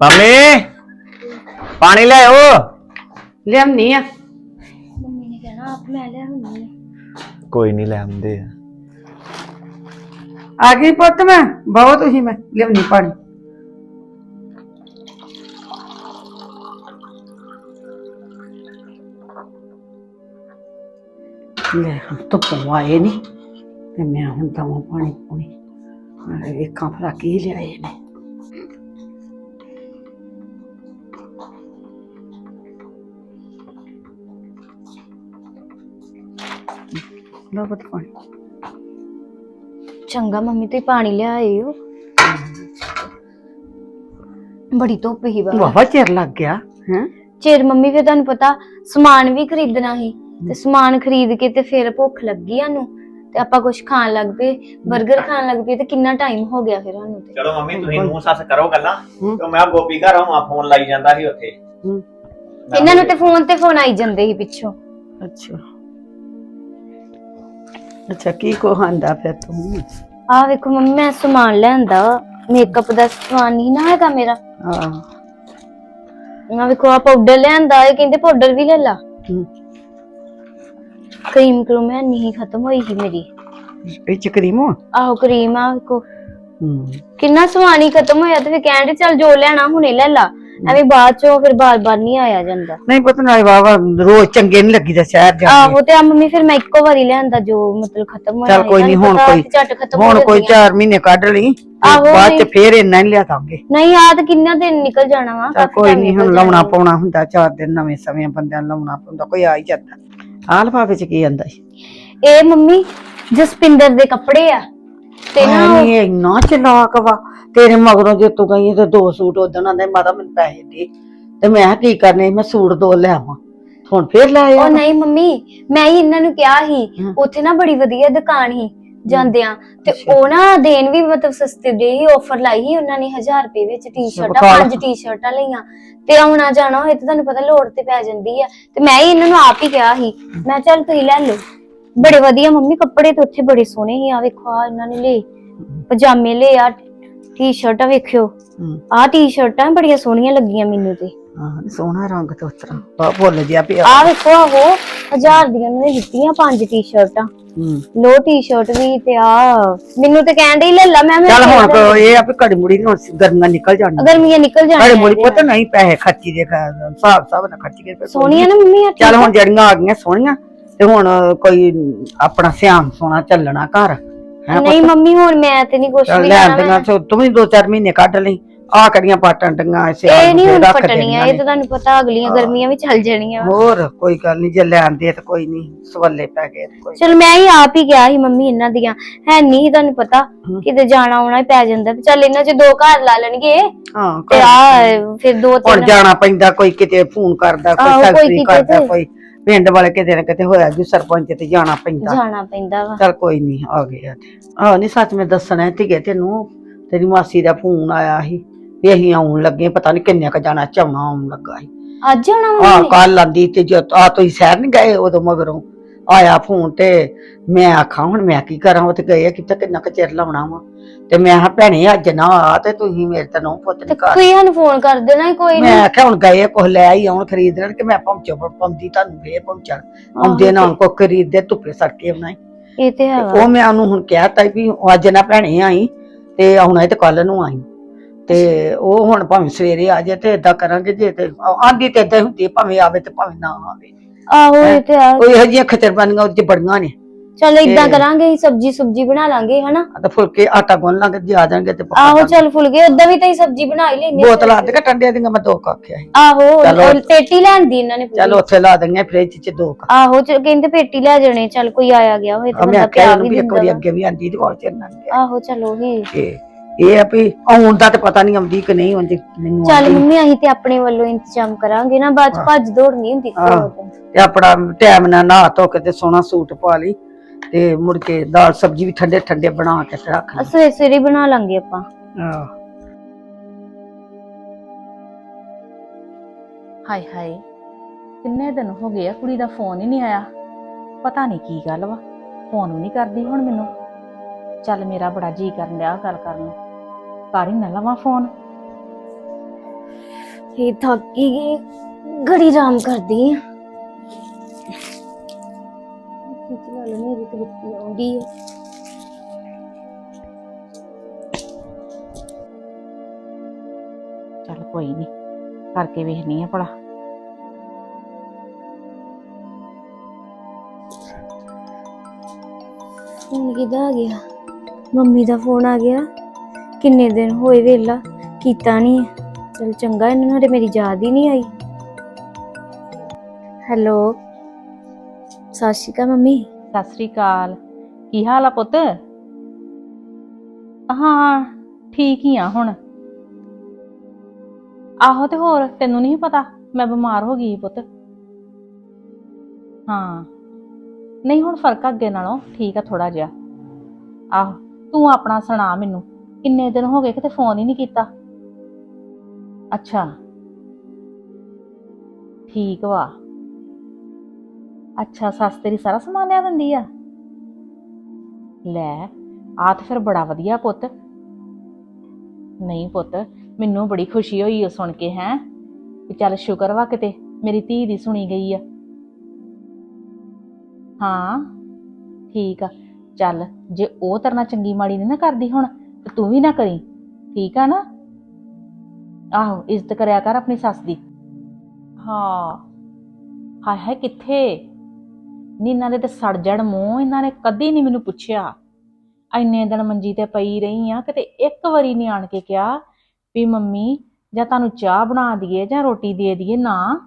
Mummy ਪਾਣੀ ਲੈ ਆਓ। ਲਿਆਉਣੀ ਆ। ਮੰਮੀ ਨੇ ਕਹਿਣਾ ਆਪ ਮੈਂ ਲਿਆ ਹੁੰਨੀ ਆ। ਕੋਈ ਨਹੀਂ ਲੈ ਆਉਂਦੇ ਆ। ਆ ਗਈ ਪੁੱਤ ਮੈਂ। ਬਹੁਤ ਤੁਸੀਂ ਮੈਂ ਲਿਆਉਣੀ ਪਾਣੀ। ਲੈ ਹੁਣ ਧੁੱਪੋਂ ਆਏ ਨਹੀਂ ਤੇ ਮੈਂ ਹੁਣ ਦਵਾਂ ਪਾਣੀ ਪੂਣੀ। ਨਾਲੇ ਵੇਖਾਂ ਭਲਾ ਕੀ ਲਿਆਏ ਨੇ। ਲੋ ਪੁੱਤ ਪਾਣੀ। ਚੰਗਾ ਮੰਮੀ ਤੁਸੀਂ ਪਾਣੀ ਲਿਆਏ ਹੋ। ਬੜੀ ਧੁੱਪ ਹੀ ਬਾਬਾ ਵਾਵਾ ਚਿਰ ਲੱਗ ਗਿਆ। ਹੈ? ਚਿਰ ਮੰਮੀ ਫਿਰ ਤੁਹਾਨੂੰ ਪਤਾ ਸਮਾਨ ਵੀ ਖਰੀਦਣਾ ਸੀ। ਤੇ ਸਮਾਨ ਖਰੀਦ ਕੇ ਤੇ ਫਿਰ ਭੁੱਖ ਲੱਗੀ ਸਾਨੂੰ। ਤੇ ਆਪਾਂ ਕੁਝ ਖਾਣ ਲੱਗ ਪਏ 버ਗਰ ਖਾਣ ਲੱਗ ਪਏ ਤੇ ਕਿੰਨਾ ਟਾਈਮ ਹੋ ਗਿਆ ਫਿਰ ਸਾਨੂੰ ਤੇ? ਚਲੋ ਮੰਮੀ ਤੁਸੀਂ ਨੂੰ ਸੱਸ ਕਰੋ ਗੱਲਾਂ। ਤੇ ਮੈਂ ਗੋਪੀ ਘਰ ਆਉਂ ਫੋਨ ਲਾਈ ਜਾਂਦਾ ਸੀ ਉੱਥੇ। ਹੂੰ। ਇਹਨਾਂ ਨੂੰ ਤੇ ਫੋਨ ਤੇ ਫੋਨ ਆਈ ਜਾਂਦੇ ਸੀ ਪਿੱਛੋਂ। ਅੱਛਾ। ਅੱਛਾ ਕੀ ਕੋ ਹਾਂਦਾ ਫਿਰ ਤੂੰ? ਆਹ ਵੇਖੋ ਮੰਮੀ ਮੈਂ ਸਮਾਨ ਲੈਂਦਾ ਮੇਕਅਪ ਦਾ ਸਮਾਨ ਨਹੀਂ ਨਾ ਹੈਗਾ ਮੇਰਾ। ਹਾਂ। ਆਹ ਵੇਖੋ ਆ ਪਾਊਡਰ ਲੈਂਦਾ ਇਹ ਕਹਿੰਦੇ ਪਾਊਡਰ ਵੀ ਲੈ ਲਾ। ਹੂੰ। ਕਰੀਮ ਕਰੂਮ ਮੈਂ ਨਹੀਂ ਖਤਮ ਹੋਈ ਸੀ ਮੇਰੀ। ਇਹ ਚ ਕਰੀਮ ਆ? ਆਹੋ ਕਰੀਮ ਆ ਹੂੰ। ਕਿੰਨਾ ਹੀ ਖਤਮ ਹੋਇਆ ਤੇ ਫਿਰ ਕਹਿੰਦੇ ਚੱਲ ਜੋ ਲੈਣਾ ਹੁਣੇ ਲੈ ਲਾ। ਐਵੇਂ ਬਾਅਦ ਚੋਂ ਫਿਰ ਬਾਰ-ਬਾਰ ਨਹੀਂ ਆਇਆ ਜਾਂਦਾ। ਨਹੀਂ ਪਤਾ ਨਾ ਵਾਵਾ ਰੋਜ਼ ਚੰਗੇ ਨਹੀਂ ਲੱਗੀਦਾ ਸ਼ਹਿਰ ਜਾ ਆਹੋ ਤੇ ਆ ਮੰਮੀ ਫਿਰ ਮੈਂ ਇੱਕੋ ਵਾਰੀ ਲਿਆਂਦਾ ਜੋ ਮਤਲਬ ਖਤਮ ਹੋਇਆ ਚੱਲ ਕੋਈ ਨਹੀਂ ਹੁਣ ਕੋਈ ਹੁਣ ਹੋ ਕੋਈ ਜਾਂਦੀਆਂ। 4 ਮਹੀਨੇ ਕੱਢ ਲਈ ਬਾਅਦ ਚ ਨਹੀਂ। ਫੇਰ ਇੰਨਾ ਹੀ ਲਿਆ ਦਾਂਗੇ ਨਹੀਂ ਆ ਤਾਂ ਕਿੰਨਾ ਦਿਨ ਨਿਕਲ ਜਾਣਾ ਵਾ ਕੋਈ ਨਹੀਂ ਹੁਣ ਲਾਉਣਾ ਪਾਉਣਾ ਹੁੰਦਾ ਚਾਰ ਦਿਨ ਨਵੇਂ ਸਮੇਂ ਬੰਦਿਆਂ ਨੂੰ ਲਾਉਣਾ ਪਾਉਂਦਾ ਕੋਈ ਆ ਹੀ ਜਾਂਦਾ। ਆਹ ਲਫਾਫੇ ਚ ਕੀ ਆਂਦਾ ਸੀ? ਇਹ ਮੰਮੀ ਜਸਪਿੰਦਰ ਦੇ ਕੱਪੜੇ ਆ। ਤੇ ਨਾ ਉਹ- ਨਹੀਂ ਇੰਨਾ ਚਲਾਕ ਵਾ। ਤੇਰੇ ਮਗਰੋਂ ਜੇ ਤੂੰ ਗਈ ਤੇ ਦੋ ਸੂਟ ਉਦੋਂ ਆਂਦੇ ਮਾਤਾ ਮੈਨੂੰ ਪੈਸੇ ਦੇ। ਤੇ ਮੈਂ ਕੀ ਕਰਨੇ ਮੈਂ ਸੂਟ ਦੋ ਲੈ ਆਵਾਂ। ਹੁਣ ਫੇਰ ਲੈ ਆਇਆ ਉਹ ਨਹੀਂ ਮੰਮੀ ਮੈਂ ਹੀ ਇਹਨਾਂ ਨੂੰ ਕਿਹਾ ਸੀ। ਉੱਥੇ ਨਾ ਬੜੀ ਵਧੀਆ ਦੁਕਾਨ ਸੀ। ਜਾਂਦਿਆਂ। ਤੇ ਅੱਛਾ। ਉਹ ਨਾ ਦੇਣ ਵੀ ਮਤਲਬ ਸਸਤੇ ਦੇ ਹੀ ਆਫਰ ਲਾਈ ਸੀ ਉਹਨਾਂ ਨੇ 1000 ਰੁਪਏ ਵਿੱਚ ਟੀ-ਸ਼ਰਟਾਂ ਵਿਖਾ ਪੰਜ ਟੀ-ਸ਼ਰਟਾਂ ਲਈਆਂ। ਤੇ ਆਉਣਾ ਜਾਣਾ ਹੋਏ ਤੇ ਤੁਹਾਨੂੰ ਪਤਾ ਲੋੜ ਤੇ ਪੈ ਜਾਂਦੀ ਆ। ਤੇ ਮੈਂ ਹੀ ਇਹਨਾਂ ਨੂੰ ਆਪ ਹੀ ਕਿਹਾ ਸੀ ਮੈਂ ਚੱਲ ਤੁਸੀਂ ਲੈ ਲਓ। ਬੜੇ ਵਧੀਆ ਮੰਮੀ ਕੱਪੜੇ ਤੇ ਉੱਥੇ ਬੜੇ ਸੋਹਣੇ ਸੀ ਆ ਵੇਖੋ ਆ ਇਹਨਾਂ ਨੇ ਲਏ। ਪਜਾਮੇ ਲਏ ਆ ਟੀ-ਸ਼ਰਟਾਂ ਵੇਖਿਓ। ਹੂੰ। ਆ ਟੀ-ਸ਼ਰਟਾਂ ਬੜੀਆਂ ਸੋਹਣੀਆਂ ਲੱਗੀਆਂ ਮੈਨੂੰ ਤੇ। ਹਾਂ ਸੋਹਣਾ ਰੰਗ ਤੇ ਉਸ ਤਰ੍ਹਾਂ। ਬਾ ਭੁੱਲ ਜਿਆ ਪਿਆ ਆ। ਵੇਖੋ ਉਹ ਹਜ਼ਾਰ ਦੀਆਂ ਉਹਨਾਂ ਨੇ ਦਿੱਤੀਆਂ ਪੰਜ ਟੀ-ਸ਼ਰਟਾਂ ਹੂੰ। ਲੋ ਟੀ-ਸ਼ਰਟ ਵੀ ਤੇ ਆ ਮੈਨੂੰ ਤੇ ਕਹਿਣ ਡਈ ਲੈ ਲਾ ਮੈਂ ਚੱਲ ਹੁਣ ਕੋ ਇਹ ਆ ਵੀ ਘੜੀ ਮੁੜੀ ਨੂੰ ਗਰਮੀਆਂ ਨਿਕਲ ਜਾਣਾ ਗਰਮੀਆਂ ਨਿਕਲ ਘੜੀ ਮੁੜੀ ਪਤਾ ਨਹੀਂ ਪੈਸੇ ਖਰਚੀ ਦੇ ਘਰ, ਹਿਸਾਬ ਹਿਸਾਬ ਨਾਲ ਖਰਚੀ ਦੇ ਪੈਸੇ। ਸੋਹਣੀਆਂ ਨਾ ਮੰਮੀ ਆ ਚੱਲ ਹੁਣ ਜੜੀਆਂ ਆ। ਗਈਆਂ ਸੋਹਣੀਆਂ ਤੇ ਹੁਣ ਕੋਈ ਆਪਣਾ ਸਿਆਮ ਸੋਨਾ ਚੱਲਣਾ ਘਰ। ਹੈਂ ਨਹੀਂ ਮੰਮੀ ਹੁਣ ਮੈਂ ਤੇ ਨਹੀਂ ਕੁਛ ਚੱਲ ਵੀ ਲੈ ਲੈਣਾ ਆਂਦੀਆਂ ਸੋ ਤੂੰ ਵੀ ਦੋ ਚਾਰ ਮਹੀਨੇ ਕੱਢ ਲਈ। ਆ ਕੜੀਆਂ ਪਾਟਾਂ ਡੰਗਾ ਇਸੇ ਇਹ ਨਹੀਂ ਹੁਣ ਫਟਣੀਆਂ ਇਹ ਤਾਂ ਤੁਹਾਨੂੰ ਪਤਾ ਅਗਲੀਆਂ ਗਰਮੀਆਂ ਵੀ ਚੱਲ ਜਾਣੀਆਂ। ਹੋਰ ਕੋਈ ਗੱਲ ਨਹੀਂ ਜੇ ਲੈ ਆਂਦੇ ਤੇ ਕੋਈ ਨਹੀਂ ਸਵੱਲੇ ਪੈ ਗਏ ਕੋਈ ਚਲ ਮੈਂ ਹੀ ਆਪ ਹੀ ਗਿਆ ਸੀ ਮੰਮੀ ਇਹਨਾਂ ਦੀਆਂ। ਹੈ ਨਹੀਂ ਤੁਹਾਨੂੰ ਪਤਾ ਕਿਤੇ ਜਾਣਾ ਆਉਣਾ ਹੀ ਪੈ ਜਾਂਦਾ ਚੱਲ ਇਹਨਾਂ ਚ ਦੋ ਘਰ ਲਾ ਲੈਣਗੇ। ਹਾਂ ਤੇ ਆ ਫਿਰ ਦੋ ਹੁਣ ਤਿੰਨ। ਜਾਣਾ ਪੈਂਦਾ ਕੋਈ ਕਿਤੇ ਫੋਨ ਕਰਦਾ ਕੋਈ ਕਿਤੇ ਕਰਦਾ ਕੋਈ ਪਿੰਡ ਵਾਲੇ ਕਿਤੇ ਨਾ ਕਿਤੇ ਹੋਇਆ ਜੀ ਸਰਪੰਚ ਤੇ ਜਾਣਾ ਪੈਂਦਾ। ਜਾਣਾ ਪੈਂਦਾ ਵਾ। ਚਲ ਕੋਈ ਨਹੀਂ ਆ ਗਿਆ ਆਹ ਨਹੀਂ ਸੱਚ ਮੈਂ ਦੱਸਣਾ ਧੀਏ ਤੈਨੂੰ ਤੇਰੀ ਮਾਸੀ ਦਾ ਫੋਨ ਆਇਆ ਸੀ। ਵੀ ਅਸੀਂ ਆਉਣ ਲੱਗੇ ਪਤਾ ਨਹੀਂ ਕਿੰਨੇ ਕ ਜਾਣਾ ਚਾਉਣਾ ਆਉਣ ਲੱਗਾ ਸੀ। ਅੱਜ ਆਉਣਾ ਆ ਮੰਮੀ? ਕੱਲ ਆਂਦੀ ਤੇ ਜੋ ਆ ਤੁਸੀਂ ਸ਼ਹਿਰ ਨਹੀਂ ਗਏ ਉਦੋਂ ਮਗਰੋਂ ਆਇਆ ਫੋਨ ਤੇ ਮੈਂ ਆਖਾਂ ਹੁਣ ਮੈਂ ਕੀ ਕਰਾਂ ਉਹ ਤੇ ਗਏ ਆ, ਕਿਤੇ ਕਿੰਨਾ ਕੁ ਚਿਰ ਲਾਉਣਾ ਵਾ? ਤੇ ਮੈਂ ਕਿਹਾ ਭੈਣੇ ਅੱਜ ਨਾ ਆ ਤੇ ਤੁਸੀਂ ਮੇਰੇ ਤੇ ਨਹੁੰ ਪੁੱਤ ਤੇ ਨਹੀਂ ਕਰ। ਕੋਈ ਸਾਨੂੰ ਫੋਨ ਕਰ ਦੇਣਾ ਕੋਈ ਮੈਂ ਨਹੀਂ ਆਖਿਆ ਹੁਣ ਗਏ ਕੁਝ ਲੈ ਆਈ ਆਉਣ ਖਰੀਦ ਲੈਣ ਕਿ ਮੈਂ ਪਹੁੰਚੋ ਪਹੁੰਚਦੀ ਤੁਹਾਨੂੰ ਫੇਰ ਪਹੁੰਚਣ। ਆਉਂਦੇ ਨਾ ਕੋ ਖਰੀਦਦੇ ਧੁੱਪੇ ਸੜਕੇ ਬਣਾਈ ਇਹ ਤੇ ਹੈ ਵਾ। ਉਹ ਮੈਂ ਉਹਨੂੰ ਹੁਣ ਕਿਹਾ ਤਾ ਵੀ ਅੱਜ ਨਾ ਭੈਣੇ ਆਈ ਤੇ ਆਉਣਾ ਤੇ ਕੱਲ ਨੂੰ ਆਈ। ਤੇ ਉਹ ਹੁਣ ਭਾਵੇਂ ਸਵੇਰੇ ਆ ਜਾਏ ਤੇ ਏਦਾਂ ਕਰਾਂਗੇ ਜੇ ਤੇ ਆਂਦੀ ਤੇ ਏਦਾਂ ਹੁੰਦੀ ਹੈ, ਭਾਵੇਂ ਆਵੇ ਤੇ ਭਾਵੇਂ ਨਾ ਆਵੇ। ਆਹੋ ਇਹ ਤੇ ਆ ਉਹ ਇਹੋ ਜਿਹੀਆਂ ਖਚਰਬਾਨੀਆਂ ਉੱਤੇ ਬੜੀਆਂ ਨੇ। ਚਲ ਇਦਾਂ ਕਰਾਂਗੇ ਸਬਜੀ ਸੁਬਜੀ ਬਣਾ ਲਾਂਗੇ ਹਨਾ? ਆ ਤਾਂ ਫੁਲਕੇ ਆਟਾ ਗੁੰਨ ਲਾਂਗੇ ਜੇ ਆ ਜਾਣਗੇ ਤੇ ਪਕਾ ਆਹੋ। ਚੱਲ ਫੁਲਗੇ ਉਦਾਂ ਵੀ ਤਾਂ ਸਬਜੀ ਬਣਾ ਹੀ। ਲੈਣੀ ਬੋਤਲ ਆ ਦੇ ਟੰਡਿਆਂ ਦੀਆਂ ਮੈਂ ਦੋ ਕੁ ਆਖਿਆ ਸੀ। ਆਹੋ ਚਲੋ। ਉਹ ਪੇਟੀ ਲੈਂਦੀ ਇਹਨਾਂ ਨੇ ਪੂਰੀ। ਚਲ ਉੱਥੇ ਲਾ ਦਿੰਗੇ ਫ੍ਰਿਜ 'ਚ ਦੋ ਕੁ। ਆਹੋ ਚ ਕਹਿੰਦੇ ਪੇਟੀ ਲੈ ਜਾਣੇ ਚੱਲ ਕੋਈ ਆਇਆ ਗਿਆ ਹੋਏ ਤਾਂ ਮੈਂ ਬੰਦਾ ਆਖਿਆ ਪਿਆ ਇਹਨੂੰ ਵੀ ਵੀ ਇੱਕ ਵਾਰੀ ਦਿੰਦਾ ਅੱਗੇ ਵੀ ਆਂਦੀ ਤੇ ਹੋਰ ਚਿਰ ਲੰਘ ਗਿਆ ਆਹੋ ਚਲੋ ਹੀ ਤੇ ਇਹ ਆ ਵੀ ਆਉਣ ਦਾ ਤੇ ਪਤਾ ਨਹੀਂ ਆਉਂਦੀ ਕਿ ਨਹੀਂ ਆਉਂਦੀ ਮੈਨੂੰ ਚੱਲ ਆਉਂਦੀ। ਮੰਮੀ ਅਸੀਂ ਤੇ ਆਪਣੇ ਵੱਲੋਂ ਇੰਤਜ਼ਾਮ ਕਰਾਂਗੇ ਨਾ ਬਾਅਦ ਚ ਭੱਜ ਦੌੜ ਨਹੀਂ ਹੁੰਦੀ ਆਹ। ਤੇ। ਆਪਣਾ ਟਾਈਮ ਨਾਲ ਨਹਾ ਧੋ ਕੇ ਤੇ ਸੋਹਣਾ ਸੂਟ ਪਾ ਲਈ ਤੇ ਮੁੜ ਕੇ ਦਾਲ ਸਬਜ਼ੀ ਵੀ ਠੰਡੇ ਠੰਡੇ ਬਣਾ ਕੇ ਤੇ ਰੱਖ ਲਈ। ਸਵੇਰੇ ਸਵੇਰੇ ਹੀ ਬਣਾ ਲਾਂਗੇ ਆਪਾਂ। ਆਹ, ਹਾਏ ਹਾਏ ਕਿੰਨੇ ਦਿਨ ਹੋ ਗਏ ਆ ਕੁੜੀ ਦਾ ਫੋਨ ਹੀ ਨਹੀਂ ਆਇਆ। ਪਤਾ ਨਹੀਂ ਕੀ ਗੱਲ ਵਾ ਫੋਨ ਵੀ ਨਹੀਂ ਕਰਦੀ ਹੁਣ ਮੈਨੂੰ। ਚੱਲ ਮੇਰਾ ਬੜਾ ਜੀ ਕਰਨ ਡਿਆ ਗੱਲ ਕਰਨ ਨੂੰ। ਕਰ ਹੀ ਨਾ ਲਵਾਂ ਫੋਨ ਇਹ ਥੱਕ ਹੀ ਗਈ ਘੜੀ ਆਰਾਮ ਕਰਦੀ ਆ। ਖਿੱਚ ਲਾ ਲੈ ਮੇਰੀ ਤੇ ਬੱਤੀ ਆਉਂਦੀ ਆ। ਚੱਲ ਕੋਈ ਨਹੀਂ ਕਰਕੇ ਵੇਖਨੀ ਆ ਭਲਾ। ਫੋਨ ਕਿਦਾ ਆ ਗਿਆ? ਮੰਮੀ ਦਾ ਫੋਨ ਆ ਗਿਆ। ਕਿੰਨੇ ਦਿਨ ਹੋਏ ਵੇਲਾ, ਕੀਤਾ ਨਹੀਂ ਚਲ ਚੰਗਾ, ਇਹਨਾਂ ਨੂੰ ਤੇ ਮੇਰੀ ਯਾਦ ਹੀ ਨਹੀਂ ਆਈ। ਹੈਲੋ, ਸਤਿ ਸ਼੍ਰੀ ਅਕਾਲ ਮੰਮੀ। ਸਤਿ ਸ੍ਰੀ ਅਕਾਲ। ਕੀ ਹਾਲ ਆ ਪੁੱਤ? ਹਾਂ, ਠੀਕ ਹੀ ਆ ਹੁਣ। ਆਹੋ ਤੇ ਹੋਰ, ਤੈਨੂੰ ਨਹੀਂ ਪਤਾ, ਮੈਂ ਬਿਮਾਰ ਹੋ ਗਈ ਪੁੱਤ। ਹਾਂ। ਨਹੀਂ ਹੁਣ ਫ਼ਰਕ ਆ ਅੱਗੇ ਨਾਲੋਂ, ਠੀਕ ਆ ਥੋੜਾ ਜਿਹਾ। ਆਹੋ, ਤੂੰ ਆਪਣਾ ਸੁਣਾ ਮੈਨੂੰ। ਕਿੰਨੇ ਦਿਨ ਹੋ ਗਏ ਕਿਤੇ ਫੋਨ ਹੀ ਨਹੀਂ ਕੀਤਾ? ਅੱਛਾ। ਠੀਕ ਵਾ। ਅੱਛਾ, ਸੱਸ ਤੇਰੀ ਸਾਰਾ ਸਮਾਨ ਲਿਆ ਦਿੰਦੀ ਆ? ਲੈ ਆ ਤਾਂ ਫਿਰ ਬੜਾ ਵਧੀਆ ਪੁੱਤ। ਨਹੀਂ ਪੁੱਤ, ਮੈਨੂੰ ਬੜੀ ਖੁਸ਼ੀ ਹੋਈ ਉਹ ਸੁਣ ਕੇ, ਹੈ। ਕਿ ਚੱਲ ਸ਼ੁਕਰ ਵਾ ਕਿਤੇ ਮੇਰੀ ਧੀ ਦੀ ਸੁਣੀ ਗਈ ਆ। ਹਾਂ, ਠੀਕ ਆ। ਚੱਲ, ਜੇ ਉਹ ਤਰਨਾ ਚੰਗੀ ਮਾੜੀ ਨਹੀਂ ਨਾ ਕਰਦੀ ਹੁਣ ਤੇ ਤੂੰ ਵੀ ਨਾ ਕਰੀ, ਠੀਕ ਆ ਨਾ? ਆਹੋ, ਇੱਜ਼ਤ ਕਰਿਆ ਕਰ ਆਪਣੀ ਸੱਸ ਦੀ। ਹਾਂ। ਹਾਏ ਹਾਏ, ਕਿੱਥੇ? ਨੀ, ਇਹਨਾਂ ਦੇ ਤੇ ਸੜ ਜੜ ਮੂੰਹ, ਇਹਨਾਂ ਨੇ ਕਦੀ ਨਹੀਂ ਮੈਨੂੰ ਪੁੱਛਿਆ। ਇੰਨੇ ਦਿਨ ਮੰਜੀ ਤੇ ਪਈ ਰਹੀ ਆ, ਕਿਤੇ ਇੱਕ ਵਾਰੀ ਨਹੀਂ ਆਣ ਕੇ ਕਿਹਾ ਵੀ ਮੰਮੀ, ਜਾਂ ਤੁਹਾਨੂੰ ਚਾਹ ਬਣਾ ਦਈਏ, ਜਾਂ ਰੋਟੀ ਦੇ ਦਈਏ, ਨਾ।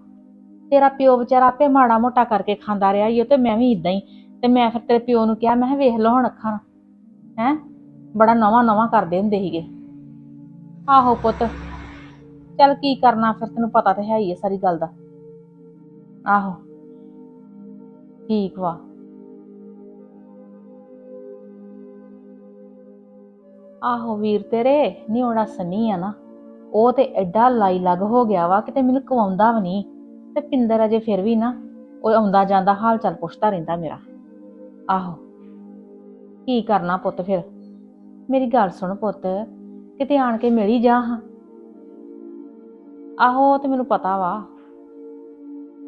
ਤੇਰਾ ਪਿਓ ਵਿਚਾਰਾ ਆਪੇ ਮਾੜਾ ਮੋਟਾ ਕਰਕੇ ਖਾਂਦਾ ਰਿਹਾ ਈ ਓ ਤੇ ਮੈਂ ਵੀ ਇਦਾਂ ਹੀ ਤੇ ਮੈਂ ਫਿਰ ਤੇਰੇ ਪਿਓ ਨੂੰ ਕਿਹਾ, ਮੈਂ ਕਿਹਾ ਵੇਖ ਲਓ ਹੁਣ ਅੱਖਾਂ। ਹੈ? ਬੜਾ ਨਵਾਂ ਨਵਾਂ ਕਰਦੇ ਹੁੰਦੇ ਸੀਗੇ। ਆਹੋ ਪੁੱਤ, ਚੱਲ ਕੀ ਕਰਨਾ, ਫਿਰ ਤੈਨੂੰ ਪਤਾ ਤੇ ਹੈ ਹੀ ਹੈ ਸਾਰੀ ਗੱਲ ਦਾ। ਆਹੋ, ਠੀਕ ਵਾ। ਆਹੋ ਵੀਰ ਤੇਰੇ ਨਹੀਂ ਉਹਦਾ ਸੰਨੀ ਆ ਨਾ, ਉਹ ਤੇ ਐਡਾ ਲਾਈ ਲੱਗ ਹੋ ਗਿਆ ਵਾ, ਕਿਤੇ ਮੈਨੂੰ ਕਵਾਉਂਦਾ ਵੀ ਨਹੀਂ। ਤੇ ਪਿੰਦਰ ਅਜੇ ਫਿਰ ਵੀ ਨਾ, ਉਹ ਆਉਂਦਾ ਜਾਂਦਾ ਹਾਲ ਚਾਲ ਪੁੱਛਦਾ ਰਹਿੰਦਾ ਮੇਰਾ। ਆਹੋ, ਕੀ ਕਰਨਾ ਪੁੱਤ ਫਿਰ? ਮੇਰੀ ਗੱਲ ਸੁਣ ਪੁੱਤ ਕਿਤੇ ਆਣ ਕੇ ਮਿਲ ਹੀ ਜਾ ਹਾਂ। ਆਹੋ ਉਹ ਤੇ ਮੈਨੂੰ ਪਤਾ ਵਾ।